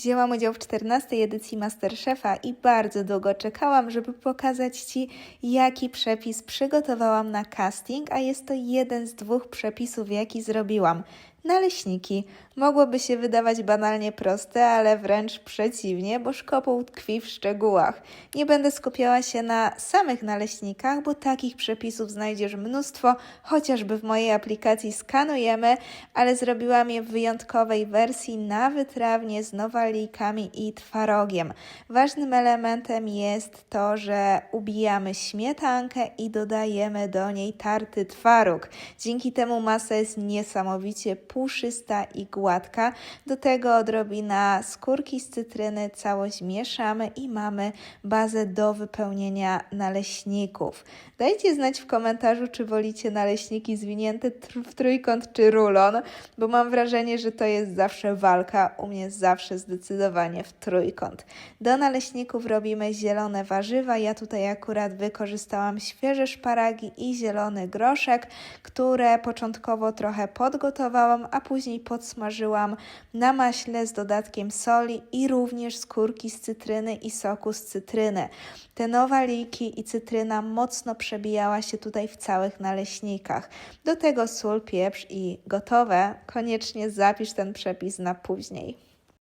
Wzięłam udział w 14 edycji Masterchefa i bardzo długo czekałam, żeby pokazać Ci, jaki przepis przygotowałam na casting, a jest to jeden z dwóch przepisów, jaki zrobiłam. Naleśniki. Mogłoby się wydawać banalnie proste, ale wręcz przeciwnie, bo szkopuł tkwi w szczegółach. Nie będę skupiała się na samych naleśnikach, bo takich przepisów znajdziesz mnóstwo, chociażby w mojej aplikacji skanujemy, ale zrobiłam je w wyjątkowej wersji na wytrawnie z nowalijkami i twarogiem. Ważnym elementem jest to, że ubijamy śmietankę i dodajemy do niej tarty twaróg. Dzięki temu masa jest niesamowicie puszysta i gładka. Do tego odrobina skórki z cytryny, całość mieszamy i mamy bazę do wypełnienia naleśników. Dajcie znać w komentarzu, czy wolicie naleśniki zwinięte w trójkąt czy rulon, bo mam wrażenie, że to jest zawsze walka. U mnie zawsze zdecydowanie w trójkąt. Do naleśników robimy zielone warzywa. Ja tutaj akurat wykorzystałam świeże szparagi i zielony groszek, które początkowo trochę podgotowałam, a później podsmażyłam na maśle z dodatkiem soli i również skórki z cytryny i soku z cytryny. Te nowaliki i cytryna mocno przebijała się tutaj w całych naleśnikach. Do tego sól, pieprz i gotowe. Koniecznie zapisz ten przepis na później.